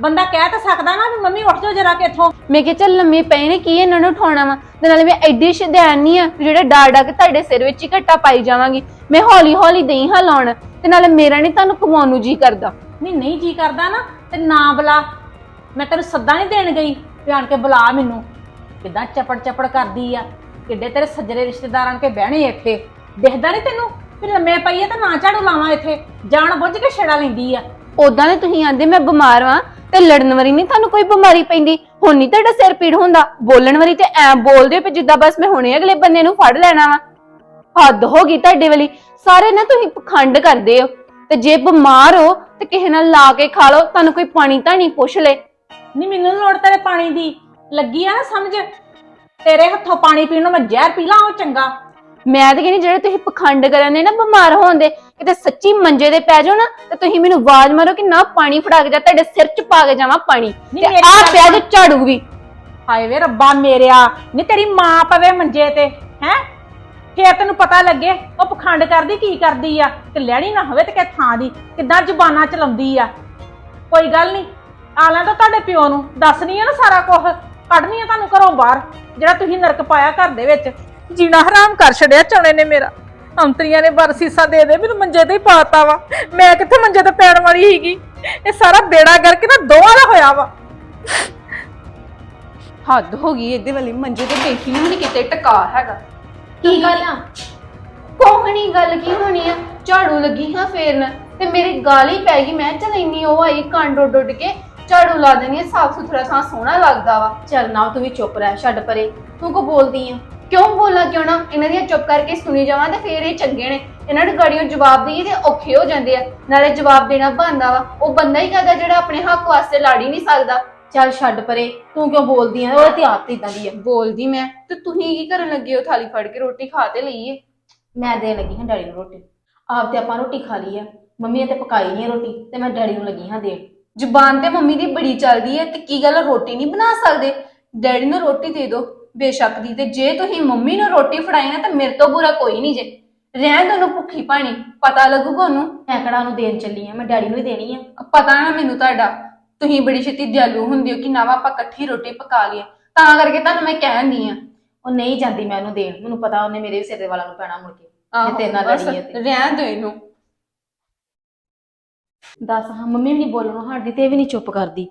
ਬੰਦਾ ਕਹਿ ਤਾਂ ਸਕਦਾ ਨਾ ਵੀ ਮੰਮੀ ਉੱਠ ਜਾਓ ਜਰਾ ਕਿ ਇੱਥੋਂ। ਮੈਂ ਕਿਹਾ ਚੱਲ ਲੰਮੇ ਪਏ ਨੇ ਕੀ ਇਹਨਾਂ ਨੂੰ ਉਠਾਉਣਾ ਵਾ? ਤੇ ਨਾਲੇ ਮੈਂ ਐਡੀ ਸ਼ਦੈਨ ਨਹੀਂ ਆ ਵੀ ਜਿਹੜਾ ਡਾ ਡਾ ਕੇ ਤੁਹਾਡੇ ਸਿਰ ਵਿੱਚ ਹੀ ਘੱਟਾ ਪਾਈ ਜਾਵਾਂਗੀ। ਮੈਂ ਹੌਲੀ ਹੌਲੀ ਦੇਈ ਹਾਂ ਲਾਉਣ ਤੇ ਨਾਲੇ ਮੇਰਾ ਨਹੀਂ ਤੁਹਾਨੂੰ ਕਮਾਉਣ ਨੂੰ ਜੀ ਕਰਦਾ। ਨਹੀਂ ਨਹੀਂ ਜੀ ਕਰਦਾ ਨਾ ਤੇ ਨਾ ਬੁਲਾ। ਮੈਂ ਤੈਨੂੰ ਸੱਦਾ ਨਹੀਂ ਦੇਣ ਗਈ ਧਿਆਨ ਕੇ ਬੁਲਾ ਮੈਨੂੰ। ਕਿਦਾਂ ਚਪੜ ਚਪੜ ਕਰਦੀ ਆ? ਕਿੱਡੇ ਤੇਰੇ ਸੱਜਰੇ ਰਿਸ਼ਤੇਦਾਰਾਂ ਕੇ ਬਹਿਣੇ ਇੱਥੇ? ਦਿਖਦਾ ਨਹੀਂ ਤੈਨੂੰ ਵੀ ਲੰਮੇ ਪਈਏ ਤਾਂ ਨਾ ਝਾੜੂ ਲਾਵਾਂ ਇੱਥੇ? ਜਾਣ ਬੁੱਝ ਕੇ ਛੇੜਾ ਲੈਂਦੀ ਆ। ਉਦਾਂ ਦੇ ਤੁਸੀਂ ਆਂਦੇ ਮੈਂ ਬਿਮਾਰ ਵਾਂ ਤੇ ਲੜਨ ਵਾਰੀ ਨਹੀਂ ਤੁਹਾਨੂੰ ਕੋਈ ਬਿਮਾਰੀ ਪੈਂਦੀ। ਹੁਣ ਨਹੀਂ ਤੁਹਾਡਾ ਸਿਰ ਪੀੜ ਹੁੰਦਾ। ਬੋਲਣ ਵਾਰੀ ਤੇ ਐ ਬੋਲਦੇ ਵੀ ਜਿੱਦਾਂ ਬਸ ਮੈਂ ਹੁਣੇ ਅਗਲੇ ਬੰਦੇ ਨੂੰ ਫੜ ਲੈਣਾ ਵਾ। ਹੱਦ ਹੋ ਗਈ ਤੁਹਾਡੇ ਵਾਲੀ। ਸਾਰੇ ਨਾ ਤੁਸੀਂ ਪਖੰਡ ਕਰਦੇ ਹੋ। ਤੇ ਜੇ ਬਿਮਾਰ ਹੋ ਤੇ ਕਿਸੇ ਨਾਲ ਲਾ ਕੇ ਖਾ ਲਓ ਤੁਹਾਨੂੰ ਕੋਈ ਪਾਣੀ ਤਾਂ ਨਹੀਂ ਪੁੱਛ ਲੈ। ਨਹੀਂ ਮੈਨੂੰ ਨੀ ਲੋੜ ਤੇਰੇ ਪਾਣੀ ਦੀ। ਲੱਗੀ ਆ ਨਾ ਸਮਝ? ਤੇਰੇ ਹੱਥੋਂ ਪਾਣੀ ਪੀਣ ਨੂੰ ਮੈਂ ਜ਼ਹਿਰ ਪੀ ਲਾਂ ਉਹ ਚੰਗਾ। ਮੈਂ ਤਾਂ ਕਹਿੰਦੀ ਜਿਹੜੇ ਤੁਸੀਂ ਪਖੰਡ ਕਰਨ ਦੇ ਨਾ ਬਿਮਾਰ ਹੋਣ ਦੇ ਕਿਤੇ ਸੱਚੀ ਮੰਜੇ ਦੇ ਪੈ ਜਾਓ ਨਾ ਤੇ ਤੁਸੀਂ ਮੈਨੂੰ ਆਵਾਜ਼ ਮਾਰੋ ਕਿ ਨਾ ਪਾਣੀ ਫੜਾ ਕੇ ਜਾ ਤੁਹਾਡੇ ਸਿਰ 'ਚ ਪਾ ਕੇ ਜਾਵਾਂ ਪਾਣੀ। ਨਹੀਂ, ਤੇ ਮੇਰੀ ਗੱਲ ਪਿਆ ਜੇ। ਝਾੜੂ ਵੀ। ਹਾਏ ਵੇ ਰੱਬਾ ਮੇਰਿਆ ਨੀ ਤੇਰੀ ਮਾਂ ਪਵੇ ਮੰਜੇ ਤੇ ਹੈ? ਫੇਰ ਤੈਨੂੰ ਪਤਾ ਲੱਗੇ ਉਹ ਪਖੰਡ ਕਰਦੀ ਕੀ ਕਰਦੀ ਆ? ਤੇ ਲੈਣੀ ਨਾ ਹੋਵੇ ਤੇ ਕਿ ਥਾਂ ਦੀ ਕਿੱਦਾਂ ਜ਼ੁਬਾਨਾਂ ਚਲਾਉਂਦੀ ਆ? ਕੋਈ ਗੱਲ ਨਹੀਂ ਆ ਲੈਣ ਤਾਂ ਤੁਹਾਡੇ ਪਿਓ ਨੂੰ ਦੱਸਣੀ ਆ ਨਾ ਸਾਰਾ ਕੁਝ ਕੱਢਣੀ ਆ ਤੁਹਾਨੂੰ ਘਰੋਂ ਬਾਹਰ ਜਿਹੜਾ ਤੁਸੀਂ ਨਰਕ ਪਾਇਆ ਘਰ ਦੇ ਵਿੱਚ। ਜੀਣਾ ਹਰਾਮ ਕਰ ਛੜਿਆ ਚੌਣੇ ਨੇ ਮੇਰਾ। ਅੰਤਰੀਆਂ ਨੇ ਬਰਸੀਸਾ ਦੇ ਦੇ ਮੈਨੂੰ ਮੰਜੇ ਤੇ ਹੀ ਪਾਤਾ ਵਾ। ਮੈਂ ਕਿੱਥੇ ਮੰਜੇ ਤੇ ਪੈਣ ਵਾਲੀ ਸੀਗੀ? ਇਹ ਸਾਰਾ ਬੇੜਾ ਕਰਕੇ ਨਾ ਦੋਵਾਂ ਦਾ ਹੋਇਆ ਵਾ। ਹੱਦ ਹੋ ਗਈ ਇਹਦੇ ਵਾਲੀ ਮੰਜੇ ਤੇ ਬੈਠੀ ਨੂੰ ਨਹੀਂ ਕਿਤੇ ਟਕਾ ਹੈਗਾ। ਕੀ ਗੱਲ ਆ? ਕੋਹਣੀ ਗੱਲ ਕੀ ਹੋਣੀ ਆ? ਝਾੜੂ ਲੱਗੀ ਹਾਂ ਫੇਰਨ ਤੇ ਮੇਰੀ ਗਾਲ ਹੀ ਪੈ ਗਈ। ਮੈਂ ਚਲ ਇੰਨੀ ਉਹ ਆਈ ਕੰਡ ਉੱਡ ਉੱਡ ਕੇ ਝਾੜੂ ਲਾ ਦੇਣੀ ਸਾਫ਼ ਸੁਥਰਾ ਥਾਂ ਸੋਹਣਾ ਲੱਗਦਾ ਵਾ। ਚੱਲ ਨਾ ਤੂੰ ਵੀ ਚੁੱਪ ਰਹਿ ਛੱਡ ਪਰੇ। ਤੂੰ ਕੋ ਬੋਲਦੀ ਆ? ਕਿਉਂ ਬੋਲਾਂ ਕਿਉਂ ਨਾ? ਇਹਨਾਂ ਦੀਆਂ ਚੁੱਪ ਕਰਕੇ ਸੁਣੀ ਜਾਵਾਂ ਤੇ ਫੇਰ ਇਹ ਚੰਗੇ ਨੇ। ਇਹਨਾਂ ਨੂੰ ਗਾੜੀਆਂ ਜਵਾਬ ਦੇਈਏ ਤੇ ਔਖੇ ਹੋ ਜਾਂਦੇ ਆ। ਨਾਲੇ ਜਵਾਬ ਦੇਣਾ ਬਣਦਾ ਵਾ। ਉਹ ਬੰਦਾ ਹੀ ਕਹਦਾ ਜਿਹੜਾ ਆਪਣੇ ਹੱਕ ਵਾਸਤੇ ਲੜ ਹੀ ਨਹੀਂ ਸਕਦਾ। ਚੱਲ ਛੱਡ ਪਰੇ ਤੂੰ ਕਿਉਂ ਬੋਲਦੀ ਆ ਉਹ ਤੇ ਆਦਤ ਇਦਾਂ ਦੀ ਆ। ਬੋਲਦੀ ਮੈਂ। ਤੇ ਤੁਸੀਂ ਕੀ ਕਰਨ ਲੱਗੇ ਹੋ? ਥਾਲੀ ਫੜ ਕੇ ਰੋਟੀ ਖਾ ਤੇ ਲਈਏ। ਮੈਂ ਦੇਣ ਲੱਗੀ ਹਾਂ ਡੈਡੀ ਨੂੰ ਰੋਟੀ। ਆਪ ਤੇ ਆਪਾਂ ਰੋਟੀ ਖਾ ਲਈ ਆ। ਮੰਮੀ ਨੇ ਤੇ ਪਕਾਈ ਨਹੀਂ ਰੋਟੀ ਤੇ ਮੈਂ ਡੈਡੀ ਨੂੰ ਲੱਗੀ ਹਾਂ ਦੇਣ। ਜ਼ੁਬਾਨ ਤੇ ਮੰਮੀ ਦੀ ਬੜੀ ਚੱਲਦੀ ਹੈ ਤੇ ਕੀ ਗੱਲ ਰੋਟੀ ਨਹੀਂ ਬਣਾ ਸਕਦੇ। ਡੈਡੀ ਨੂੰ ਰੋਟੀ ਦੇ ਦਿਓ ਬੇਸ਼ੱਕ ਦੀ ਤੇ ਜੇ ਤੁਸੀਂ ਮੰਮੀ ਨੂੰ ਰੋਟੀ ਫੜਾਈ ਨਾ ਤਾਂ ਮੇਰੇ ਤੋਂ ਬੁਰਾ ਕੋਈ ਨਹੀਂ ਜੇ। ਰਹਿਣ ਦੋ ਨੂੰ ਭੁੱਖੀ ਪਾਣੀ ਪਤਾ ਲੱਗੂਗਾ ਉਹਨੂੰ। ਮੈਂ ਕਿਹੜਾ ਉਹਨੂੰ ਦੇਣ ਚੱਲੀ ਆ ਮੈਂ ਡੈਡੀ ਨੂੰ ਹੀ ਦੇਣੀ ਆ। ਪਤਾ ਨਾ ਮੈਨੂੰ ਤੁਹਾਡਾ ਤੁਸੀਂ ਬੜੀ ਛੇਤੀ ਦਿਆਲੂ ਹੁੰਦੇ ਹੋ ਕਿ ਨਾ ਆਪਾਂ ਇਕੱਠੀ ਰੋਟੀ ਪਕਾ ਲਈਏ। ਤਾਂ ਕਰਕੇ ਤੁਹਾਨੂੰ ਮੈਂ ਕਹਿੰਦੀ ਆ। ਉਹ ਨਹੀਂ ਜਾਂਦੀ ਮੈਂ ਉਹਨੂੰ ਦੇਣ ਮੈਨੂੰ ਪਤਾ ਉਹਨੇ ਮੇਰੇ ਵੀ ਸਿਰ ਦੇ ਵਾਲਾਂ ਨੂੰ ਪੈਣਾ ਮੁੜ ਕੇ। ਜੇ ਤੇਰੇ ਨਾਲ ਲੜੀ ਹੈ ਤੇ। ਰਹਿਣ ਦਿਓ ਇਹਨੂੰ। ਦੱਸ ਹਾਂ ਮੰਮੀ ਵੀ ਨਹੀਂ ਬੋਲਣ ਹਟਦੀ ਤੇ ਇਹ ਵੀ ਨਹੀਂ ਚੁੱਪ ਕਰਦੀ।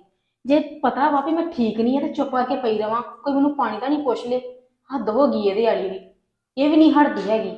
ਜੇ ਪਤਾ ਵਾ ਵੀ ਮੈਂ ਠੀਕ ਨਹੀਂ ਆ ਤੇ ਚੁੱਪ ਕਰਕੇ ਪਈ ਰਵਾਂ, ਕੋਈ ਮੈਨੂੰ ਪਾਣੀ ਤਾਂ ਨਹੀਂ ਪੁੱਛ ਲੇ। ਹੱਦ ਹੋ ਗਈ ਇਹਦੇ ਵਾਲੀ ਵੀ। ਇਹ ਵੀ ਨਹੀਂ ਹਟਦੀ ਹੈਗੀ।